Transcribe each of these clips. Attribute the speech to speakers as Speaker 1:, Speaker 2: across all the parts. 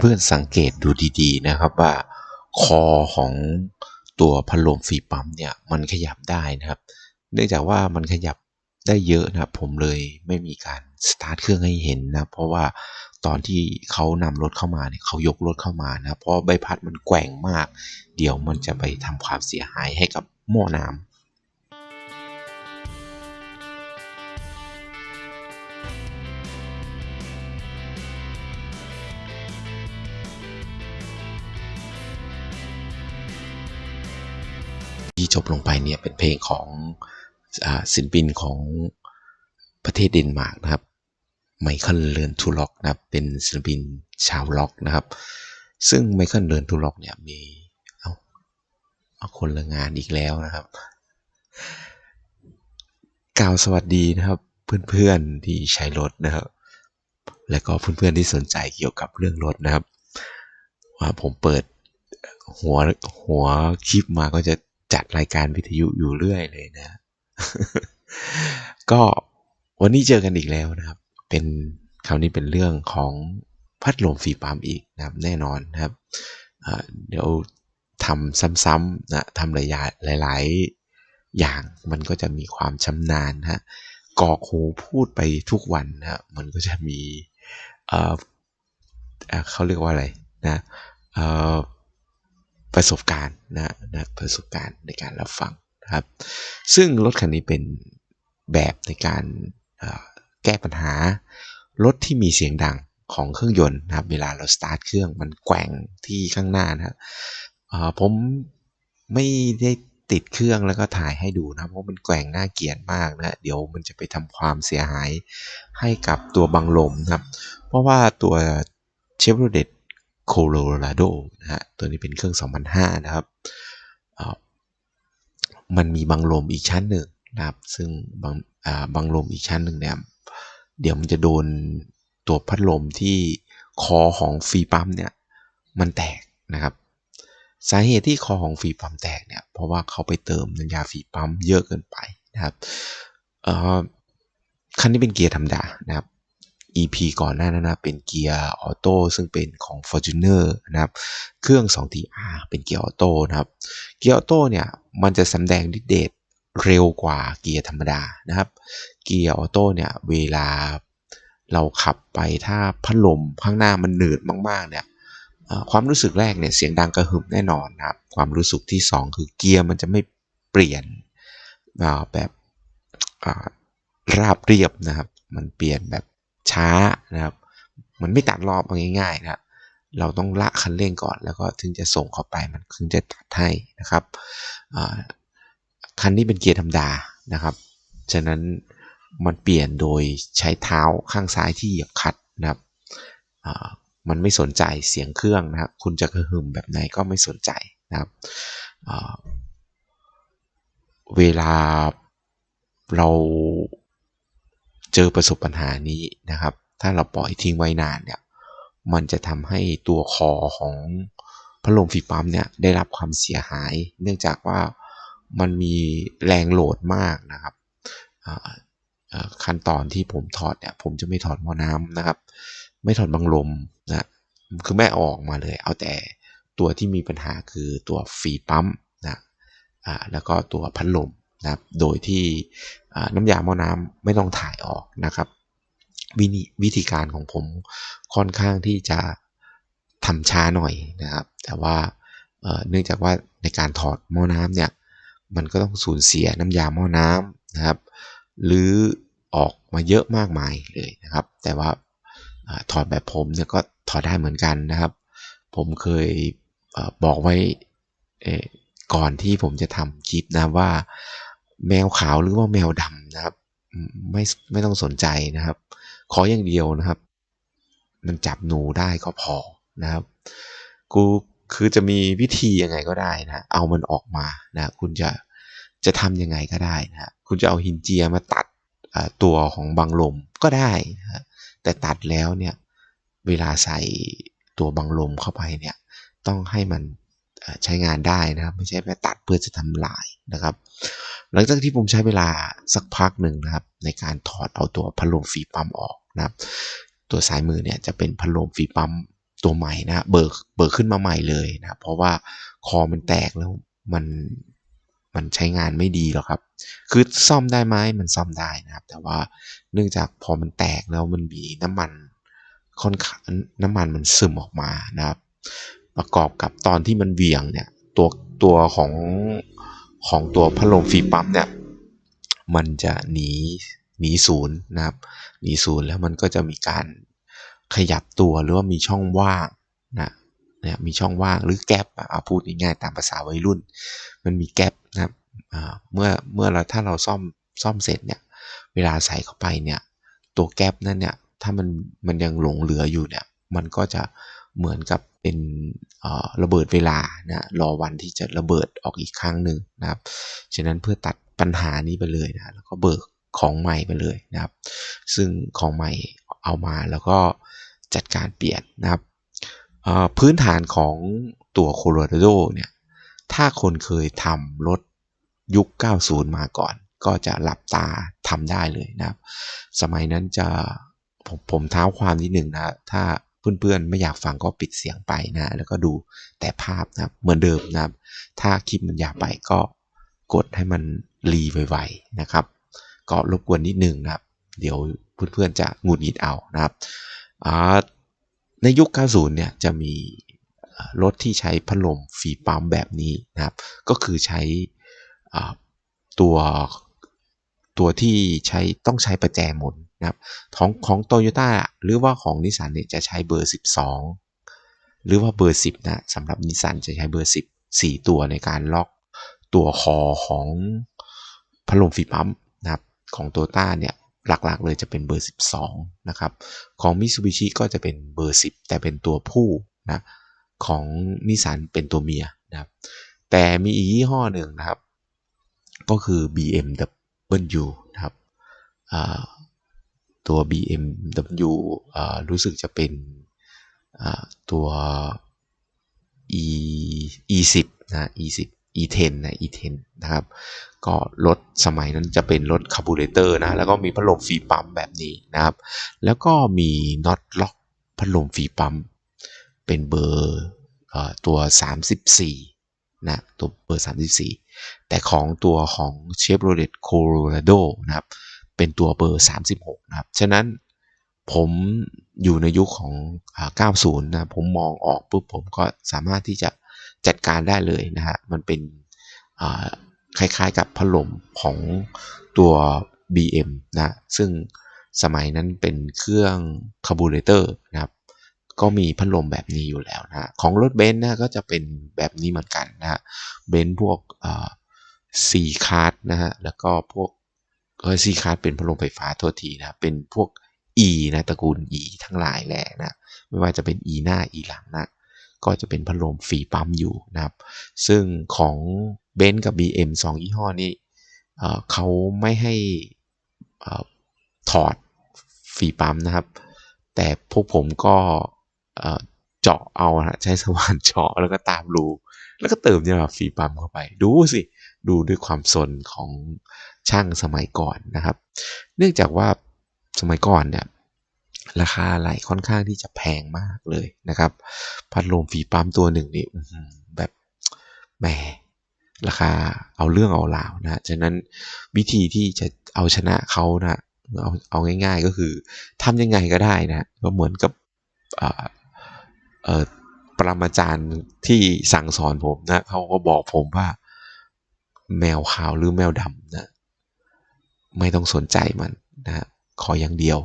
Speaker 1: เพื่อนๆสังเกตดูดีๆนะครับว่าคอของตัวพัดลมฟีปั๊มเนี่ยมันขยับได้นะครับ เนื่องจากว่ามันขยับได้เยอะนะครับผมเลยไม่มีการสตาร์ทเครื่องให้เห็นนะเพราะว่าตอนที่เขานำรถเข้ามาเนี่ยเขายกรถเข้ามานะเพราะใบพัดมันแกว่งมาก เดี๋ยวมันจะไปทำความเสียหายให้กับหม้อน้ำ จบลงไปเนี่ยเป็นเพลงของศิลปินของประเทศเดนมาร์กนะครับไมเคิลเลินทูล็อกนะครับเป็นศิลปินชาวล็อกนะครับ ซึ่งไมเคิลเลินทูล็อกเนี่ยมีเอาเอาคนละงานอีกแล้วนะครับ กล่าวสวัสดีนะครับ เพื่อนๆที่ใช้รถนะครับ และก็เพื่อนๆที่สนใจเกี่ยวกับเรื่องรถนะครับ ว่าผมเปิดหัวหัวคลิปมาก็จะ จัดรายการวิทยุอยู่เรื่อยเลยนะ ก็วันนี้เจอกันอีกแล้วนะครับ เป็นคราวนี้เป็นเรื่องของพัดลมฟีปั๊มอีกนะครับ แน่นอนนะครับเดี๋ยวทำซ้ำๆนะทำหลายอย่างหลายๆอย่างมันก็จะมีความชำนาญนะฮะกอกหูพูดไปทุกวันนะมันก็จะมี เออเขาเรียกว่าอะไรนะ เออ ประสบการณ์นะนะประสบการณ์ในการรับฟังนะครับ ซึ่งรถคันนี้เป็นแบบในการแก้ปัญหารถที่มีเสียงดังของเครื่องยนต์นะครับ เวลาเราสตาร์ทเครื่องมันแกว่งที่ข้างหน้านะครับผมไม่ได้ติดเครื่องแล้วก็ถ่ายให้ดูนะเพราะมันแกว่งน่าเกียดมากนะเดี๋ยวมันจะไปทำความเสียหายให้กับตัวบังลมนะครับ เพราะว่าตัวเชฟโรเลต Chevrolet Colorado นะฮะตัวนี้เป็นเครื่อง 2005 นะครับอ่ามันมีบังลมอีกชั้นหนึ่งนะครับ ซึ่งบังอ่าบังลมอีกชั้นหนึ่งเนี่ยเดี๋ยวมันจะโดนตัวพัดลมที่คอของฟีปั๊มเนี่ยมันแตกนะครับ สาเหตุที่คอของฟีปั๊มแตกเนี่ยเพราะว่าเขาไปเติมน้ำยาฟีปั๊มเยอะเกินไปนะครับอ่อคันนี้เป็นเกียร์ธรรมดานะครับ EP ก่อนหน้านั้นนะเป็นเกียร์ออโต้ซึ่งเป็นของ Fortuner นะครับเครื่อง 2TR เป็นเกียร์ออโต้นะครับเกียร์ออโต้เนี่ยมันจะสำแดงดิเดตเร็วกว่าเกียร์ธรรมดานะครับ เกียร์ออโต้เนี่ยเวลาเราขับไปถ้าพัดลมข้างหน้ามันหนืดมาก ๆ เนี่ยความรู้สึกแรกเนี่ยเสียงดังกระหึ่มแน่นอนนะครับ ความรู้สึกที่ 2 คือเกียร์มันจะไม่เปลี่ยนแบบราบเรียบนะครับ มันเปลี่ยนแบบ ช้านะครับ มันไม่ตัดรอบเอาง่ายๆนะเราต้องละคันเร่งก่อน แล้วก็ถึงจะส่งเข้าไปมันถึงจะตัดให้นะครับคันนี้เป็นเกียร์ธรรมดานะครับ ฉะนั้นมันเปลี่ยนโดยใช้เท้าข้างซ้ายที่เหยียบคัดนะครับมันไม่สนใจเสียงเครื่องนะครับ คุณจะกระหึ่มแบบไหนก็ไม่สนใจนะครับ เวลาเรา เจอประสบปัญหานี้นะครับ ถ้าเราปล่อยทิ้งไว้นานเนี่ย มันจะทำให้ตัวคอของพัดลมฟีปั๊มเนี่ยได้รับความเสียหาย เนื่องจากว่ามันมีแรงโหลดมากนะครับขั้นตอนที่ผมถอดเนี่ยผมจะไม่ถอดหม้อน้ำนะครับ ไม่ถอดบังลมนะคือไม่เอาออกมาเลย เอาแต่ตัวที่มีปัญหาคือตัวฟีปั๊มนะแล้วก็ตัวพัดลมนะครับ โดยที่ น้ำยาหม้อน้ำไม่ต้องถ่ายออกนะครับ วิธีวิธีการของผมค่อนข้างที่จะทำช้าหน่อยนะครับ แต่ว่าเนื่องจากว่าในการถอดหม้อน้ำเนี่ยมันก็ต้องสูญเสียน้ำยาหม้อน้ำนะครับ หรือออกมาเยอะมากมายเลยนะครับ แต่ว่าอถอดแบบผมเนี่ยก็ถอดได้เหมือนกันนะครับ ผมเคยอบอกไว้ก่อนที่ผมจะทำคลิปนะว่า แมวขาวหรือว่าแมวดำนะครับ ไม่ไม่ต้องสนใจนะครับ ขออย่างเดียวนะครับ มันจับหนูได้ก็พอนะครับ กูคือจะมีวิธียังไงก็ได้นะเอามันออกมานะคุณจะจะทำยังไงก็ได้นะคุณจะเอาหินเจียมาตัดตัวของบังลมก็ได้นะแต่ตัดแล้วเนี่ยเวลาใส่ตัวบังลมเข้าไปเนี่ยต้องให้มันใช้งานได้นะครับ ไม่ใช่แค่ตัดเพื่อจะทำลายนะครับ หลังจากที่ผมใช้เวลาสักพักหนึ่งนะครับ ในการถอดเอาตัวพัดลมฟีปั๊มออกนะครับ ตัวซ้ายมือเนี่ยจะเป็นพัดลมฟีปั๊มตัวใหม่นะเบิกเบิกขึ้นมาใหม่เลยนะเพราะว่าคอมันแตกแล้วมันมันใช้งานไม่ดีหรอกครับ คือซ่อมได้ไหมมันซ่อมได้นะครับ แต่ว่าเนื่องจากพอมันแตกแล้วมันมีน้ำมันค่อนข้างน้ำมันมันซึมออกมานะครับ ประกอบกับตอนที่มันเวียงเนี่ยตัวตัวของ ของตัวพัดลมฟีปั๊มเนี่ยมันจะหนีหนีศูนย์นะครับหนีศูนย์แล้วมันก็จะมีการขยับตัวหรือว่ามีช่องว่างนะเนะมีช่องว่างหรือแกลบเอาพูดง่ายๆตามภาษาวัยรุ่น มันมีแกลบนะครับเมื่อเมื่อเราถ้าเราซ่อมซ่อมเสร็จเนี่ยเวลาใส่เข้าไปเนี่ยตัวแกลบนั่นเนี่ยถ้ามันมันยังหลงเหลืออยู่เนี่ยมันก็จะเหมือนกับ เป็นระเบิดเวลานะรอวันที่จะระเบิดออกอีกครั้งหนึ่งนะครับ ฉะนั้นเพื่อตัดปัญหานี้ไปเลยนะแล้วก็เบิกของใหม่ไปเลยนะครับ ซึ่งของใหม่เอามาแล้วก็จัดการเปลี่ยนนะครับพื้นฐานของตัวโคโลราโดเนี่ยถ้าคนเคยทำรถยุค 90 มาก่อน ก็จะหลับตาทำได้เลยนะครับ สมัยนั้นจะผมผมเท้าความนิดหนึ่งนะ ถ้า เพื่อนๆ ไม่อยากฟังก็ปิดเสียงไปนะ แล้วก็ดูแต่ภาพนะครับเหมือนเดิมนะครับ ถ้าคลิปมันยาวไปก็กดให้มันรีไวๆนะครับก็รบกวนนิดนึงนะครับ เดี๋ยวเพื่อนๆจะหงุดหงิดเอานะครับในยุค 90 เนี่ยจะมีรถที่ใช้พัดลมฝีปั๊มแบบนี้นะครับ ก็คือใช้ตัวตัวที่ใช้ต้องใช้ประแจหมุน นะครับของของโตโยต้าหรือว่าของนิสสันเนี่ยจะใช้เบอร์ 12 หรือว่าเบอร์ 10นะสำหรับนิสสันจะใช้เบอร์ 10 4 ตัวในการล็อกตัวคอของพัดลมฝีปั๊มนะครับของโตโยต้าเนี่ยหลักๆเลยจะเป็นเบอร์ 12 นะครับ ของมิ t ซูบิชิก็จะเป็นเบอร์ 10 แต่เป็นตัวผู้นะของนิสสันเป็นตัวเมียนะครับ แต่มีอีกยี่ห้อหนึ่งนะครับ ก็คือ BMW นะครับ ตัว BMW รู้สึกจะเป็นตัว e e10 นะ e10 e10 นะ e10 นะครับ ก็รถสมัยนั้นจะเป็นรถคาร์บูเรเตอร์นะ แล้วก็มีพัดลมฟีปั๊มแบบนี้นะครับ แล้วก็มีน็อตล็อกพัดลมฟีปั๊มเป็นเบอร์ตัว 34 นะ ตัวเบอร์ 34 แต่ของตัวของ Chevrolet Colorado นะครับ เป็นตัวเบอร์ 36 นะครับ ฉะนั้นผมอยู่ในยุคของ 90 นะ ผมมองออกปุ๊บผมก็สามารถที่จะจัดการได้เลยนะฮะ มันเป็นคล้ายๆกับพัดลมของตัว BM นะ ซึ่งสมัยนั้นเป็นเครื่องคาร์บูเรเตอร์นะครับ ก็มีพัดลมแบบนี้อยู่แล้วนะ ของรถเบนซ์นะก็จะเป็นแบบนี้เหมือนกันนะเบนซ์พวกซีคาร์ดนะฮะ แล้วก็พวก เออซีคาร์ดเป็นพัดลมไฟฟ้าโทษทีนะ เป็นพวก E นะตระกูล E ทั้งหลายแหละนะ ไม่ว่าจะเป็น E หน้า E หลังนะ ก็จะเป็นพัดลมฝีปั๊มอยู่นะครับ ซึ่งของเบนซ์กับ BM 2 ยี่ห้อนี้เขาไม่ให้ถอดฝีปั๊มนะครับ แต่พวกผมก็เจาะเอาใช้สว่านเจาะแล้วก็ตามรูแล้วก็เติมเนี่ยฝีปั๊มเข้าไป ดูสิ ดูด้วยความสนของช่างสมัยก่อนนะครับ เนื่องจากว่าสมัยก่อนเนี่ยราคาไหลค่อนข้างที่จะแพงมากเลยนะครับ พัดลมฝีปั๊มตัวหนึ่งนี่แบบแหมราคาเอาเรื่องเอาราวนะฉะนั้นวิธีที่จะเอาชนะเขานะเอาเอาง่าย ๆก็คือทำยังไงก็ได้นะก็เหมือนกับปรมาจารย์ที่สั่งสอนผมนะเขาก็บอกผมว่า แมวขาวหรือแมวดำนะไม่ต้องสนใจมันนะขออย่างเดียว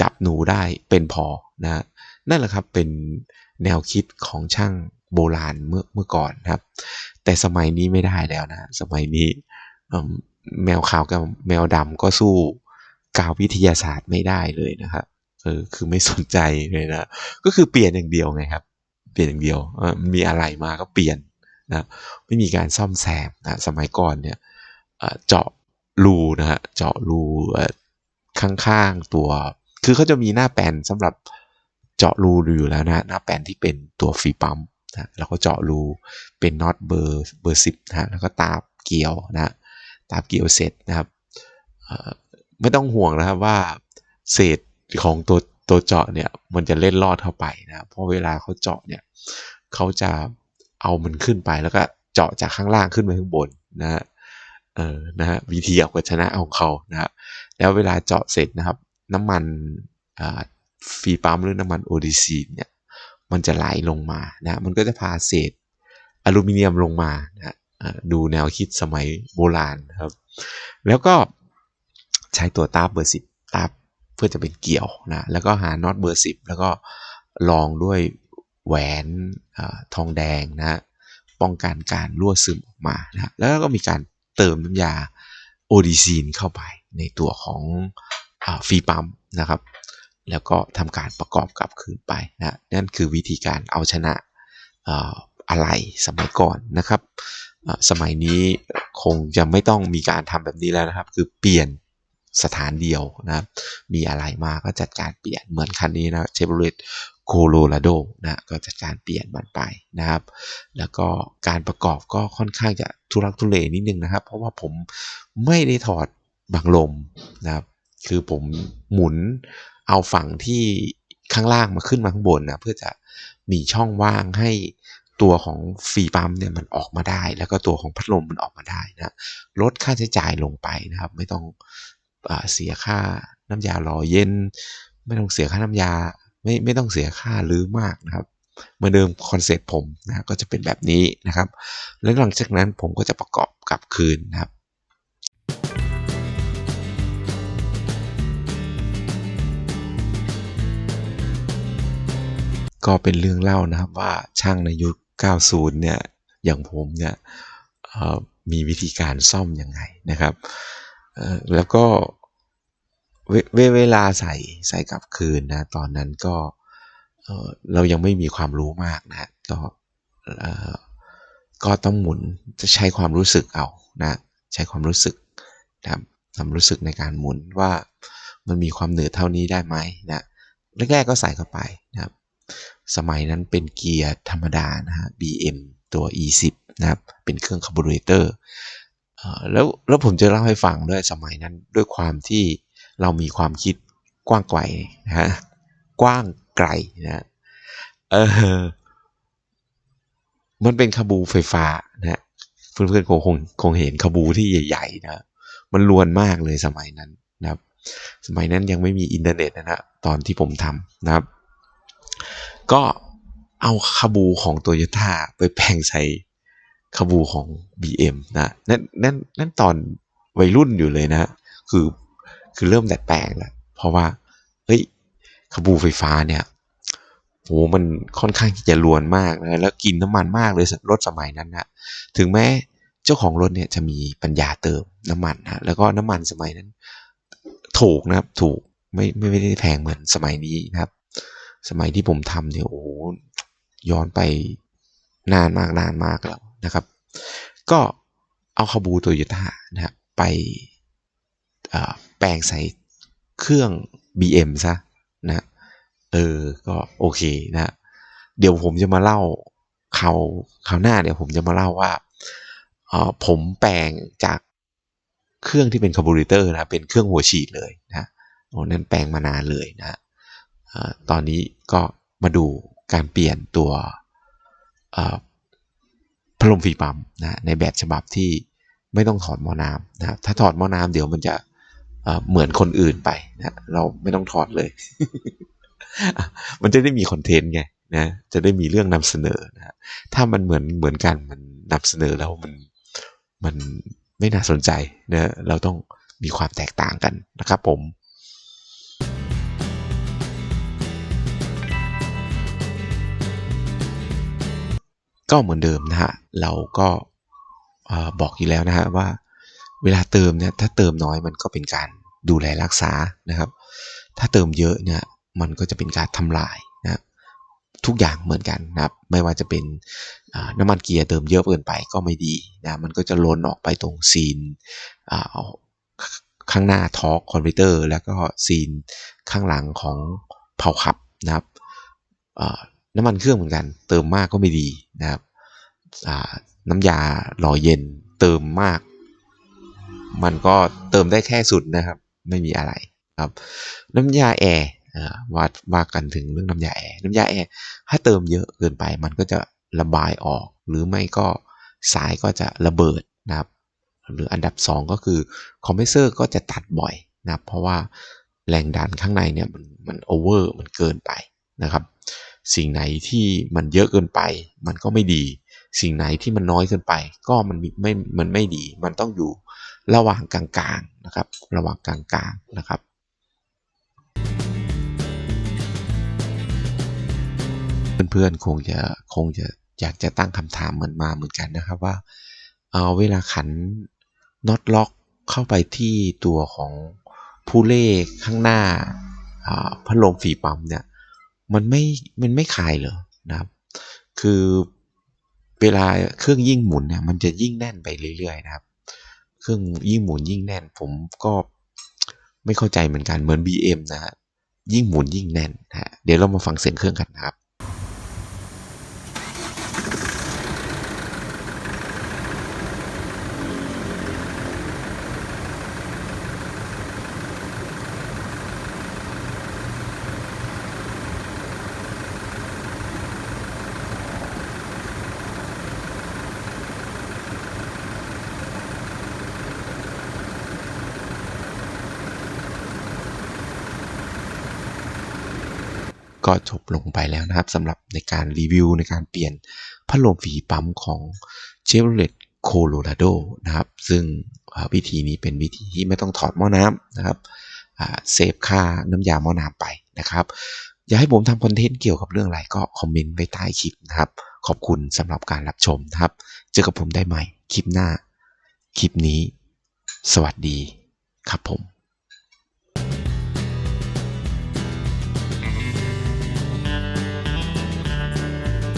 Speaker 1: จับหนูได้เป็นพอนะนั่นแหละครับเป็นแนวคิดของช่างโบราณเมื่อเมื่อก่อนนะครับ แต่สมัยนี้ไม่ได้แล้วนะ สมัยนี้แมวขาวกับแมวดำก็สู้กาววิทยาศาสตร์ไม่ได้เลยนะครับเออคือไม่สนใจเลยนะ ก็คือเปลี่ยนอย่างเดียวไงครับ เปลี่ยนอย่างเดียวมีอะไรมาก็เปลี่ยน นะไม่มีการซ่อมแซมนะสมัยก่อนเนี่ยเจาะรูนะฮะเจาะรูข้างๆตัว คือเขาจะมีหน้าแปนสำหรับเจาะรูอยู่แล้วนะหน้าแปนที่เป็นตัวฟีปั๊มนะแล้วก็เจาะรูเป็นน็อตเบอร์เบอร์สิบนะแล้วก็ตาบเกี่ยวนะตาบเกี่ยวเสร็จนะครับไม่ต้องห่วงนะครับว่าเศษของตัวตัวเจาะเนี่ยมันจะเล่นลอดเข้าไปนะเพราะเวลาเขาเจาะเนี่ยเขาจะ เอามันขึ้นไปแล้วก็เจาะจากข้างล่างขึ้นไปข้างบนนะฮะเออนะฮะวิธีเอาชนะของเขานะฮะแล้วเวลาเจาะเสร็จนะครับ น้ำมันฟีปั๊มหรือน้ำมันโอดีซีเนี่ยมันจะไหลลงมานะมันก็จะพาเศษอลูมิเนียมลงมานะดูแนวคิดสมัยโบราณครับ แล้วก็ใช้ตัวตาเบอร์สิบตาเพื่อจะเป็นเกี่ยวนะแล้วก็หาน็อตเบอร์สิบแล้วก็ลองด้วย แหวนอทองแดงนะป้องกันการรั่วซึมออกมานะแล้วก็มีการเติมน้ำยาโอดีซีนเข้าไปในตัวของอฟีปั๊มนะครับ แล้วก็ทำการประกอบกลับคืนไปนะนั่นคือวิธีการเอาชนะอะไรสมัยก่อนนะครับ สมัยนี้คงจะไม่ต้องมีการทำแบบนี้แล้วนะครับ คือเปลี่ยนสถานเดียวนะครับ มีอะไรมาก็จัดการเปลี่ยนเหมือนคันนี้นะเชฟโรเลต โคโลราโดนะก็จัดการเปลี่ยนมันไปนะครับ แล้วก็การประกอบก็ค่อนข้างจะทุรักทุเลนิดนึงนะครับ เพราะว่าผมไม่ได้ถอดบังลมนะครับ คือผมหมุนเอาฝั่งที่ข้างล่างมาขึ้นมาข้างบนนะเพื่อจะมีช่องว่างให้ตัวของฟีปั๊มเนี่ยมันออกมาได้ แล้วก็ตัวของพัดลมมันออกมาได้นะลดค่าใช้จ่ายลงไปนะครับ ไม่ต้องอเสียค่าน้ำยาหล่อเย็น ไม่ต้องเสียค่าน้ำยา ไม่ไม่ต้องเสียค่าหรือมากนะครับเมื่อเดิมคอนเซ็ปต์ผมนะก็จะเป็นแบบนี้นะครับ แล้วหลังจากนั้นผมก็จะประกอบกลับคืนนะครับก็เป็นเรื่องเล่านะครับว่าช่างในยุค 90 เนี่ย อย่างผมเนี่ยมีวิธีการซ่อมยังไงนะครับ แล้วก็ เวเวลาใส่ใส่กลับคืนนะ ตอนนั้นก็เรายังไม่มีความรู้มากนะก็ก็ต้องหมุนจะใช้ความรู้สึกเอานะใช้ความรู้สึกนะครับความรู้สึกในการหมุนว่ามันมีความเหนือเท่านี้ได้ไหมนะแรกๆก็ใส่เข้าไปนะครับ สมัยนั้นเป็นเกียร์ธรรมดานะฮะ BM ตัว E10 นะครับ เป็นเครื่องคาร์บูเรเตอร์แล้วแล้วผมจะเล่าให้ฟังด้วยสมัยนั้นด้วยความที่ เรามีความคิดกว้างไกลนะฮะกว้างไกลนะเออมันเป็นคาบูไฟฟ้านะเพื่อนๆคงคงคงเห็นคาบูที่ใหญ่ๆนะมันลวนมากเลยสมัยนั้นนะครับ สมัยนั้นยังไม่มีอินเทอร์เน็ตนะฮะตอนที่ผมทำนะครับ ก็เอาคาบูของโตโยต้าไปแปลงใส่คาบูของ BM นะนั่นนั่นนั่นตอนวัยรุ่นอยู่เลยนะ คือ คือเริ่มดัดแปลงแล้วเพราะว่าเฮ้ยคาบูไฟฟ้าเนี่ยโหมันค่อนข้างที่จะลวนมากนะแล้วกินน้ำมันมากเลยรถสมัยนั้นนะถึงแม้เจ้าของรถเนี่ยจะมีปัญญาเติมน้ำมันนะแล้วก็น้ำมันสมัยนั้น ถูกนะครับ ถูกไม่ไม่ได้แพงเหมือนสมัยนี้นะครับ สมัยที่ผมทำเนี่ยโอ้ย้อนไปนานมากนานมากแล้วนะครับ ก็เอาคาบูโตโยต้านะครับไป แปลงใส่เครื่อง BM ซะนะเออก็โอเคนะเดี๋ยวผมจะมาเล่าข่าวข่าวหน้าเดี๋ยวผมจะมาเล่าว่าเออผมแปลงจากเครื่องที่เป็นคาร์บูเรเตอร์นะเป็นเครื่องหัวฉีดเลยนะโอ้นั่นแปลงมานานเลยนะอตอนนี้ก็มาดูการเปลี่ยนตัวพัดลมฟีปั๊มนะในแบบฉบับที่ไม่ต้องถอดหม้อน้ำนะถ้าถอดหม้อน้ำเดี๋ยวมันจะ เหมือนคนอื่นไปนะเราไม่ต้องถอดเลย มันจะได้มีคอนเทนต์ไงนะจะได้มีเรื่องนำเสนอนะถ้ามันเหมือนเหมือนกันมันนำเสนอแล้วมันมันไม่น่าสนใจนะเราต้องมีความแตกต่างกันนะครับผมก็เหมือนเดิมนะฮะ เราก็บอกอยู่แล้วนะฮะว่า เวลาเติมเนี่ยถ้าเติมน้อยมันก็เป็นการดูแลรักษานะครับ ถ้าเติมเยอะเนี่ยมันก็จะเป็นการทำลายนะทุกอย่างเหมือนกันนะครับไม่ว่าจะเป็นน้ำมันเกียร์เติมเยอะเกินไปก็ไม่ดีนะมันก็จะล้นออกไปตรงซีนข้างหน้าทอร์กคอนเวเตอร์แล้วก็ซีนข้างหลังของเผาขับนะครับน้ำมันเครื่องเหมือนกัน เติมมากก็ไม่ดีนะครับน้ำยาหล่อเย็นเติมมาก มันก็เติมได้แค่สุดนะครับ ไม่มีอะไรครับ น้ำยาแอร์ว่าว่ากันถึงเรื่องน้ำยาแอร์น้ำยาแอร์ถ้าเติมเยอะเกินไป มันก็จะระบายออก หรือไม่ก็สายก็จะระเบิดนะครับ หรืออันดับ 2 ก็คือคอมเพรสเซอร์ก็จะตัดบ่อยนะครับเพราะว่าแรงดันข้างในเนี่ยมันมันโอเวอร์มันเกินไปนะครับ สิ่งไหนที่มันเยอะเกินไป มันก็ไม่ดี สิ่งไหนที่มันน้อยเกินไป ก็มันไม่มันไม่ดี มันต้องอยู่ ระหว่างกลางๆนะครับ ระหว่างกลางๆนะครับเพื่อนๆคงจะคงจะอยากจะตั้งคำถามเหมือนมาเหมือนกันนะครับว่าเอาเวลาขันน็อตล็อกเข้าไปที่ตัวของผู้เล่ข้างหน้าพัดลมฝีปั๊มเนี่ยมันไม่มันไม่คลายเหรอนะครับ คือเวลาเครื่องยิ่งหมุนเนี่ยมันจะยิ่งแน่นไปเรื่อยๆนะครับ เครื่องยิ่งหมุนยิ่งแน่น ผมก็ไม่เข้าใจเหมือนกันเหมือน BM นะฮะยิ่งหมุนยิ่งแน่นฮะเดี๋ยวเรามาฟังเสียงเครื่องกันนะครับ ก็จบลงไปแล้วนะครับสำหรับในการรีวิวในการเปลี่ยนพัดลมฝีปั๊มของ Chevrolet Colorado นะครับ ซึ่งวิธีนี้เป็นวิธีที่ไม่ต้องถอดหม้อน้ำนะครับเซฟค่าน้ำยาหม้อน้ำไปนะครับ อยากให้ผมทำคอนเทนต์เกี่ยวกับเรื่องอะไรก็คอมเมนต์ไว้ใต้คลิปนะครับ ขอบคุณสำหรับการรับชมนะครับ เจอกับผมได้ใหม่คลิปหน้า คลิปนี้ สวัสดีครับผม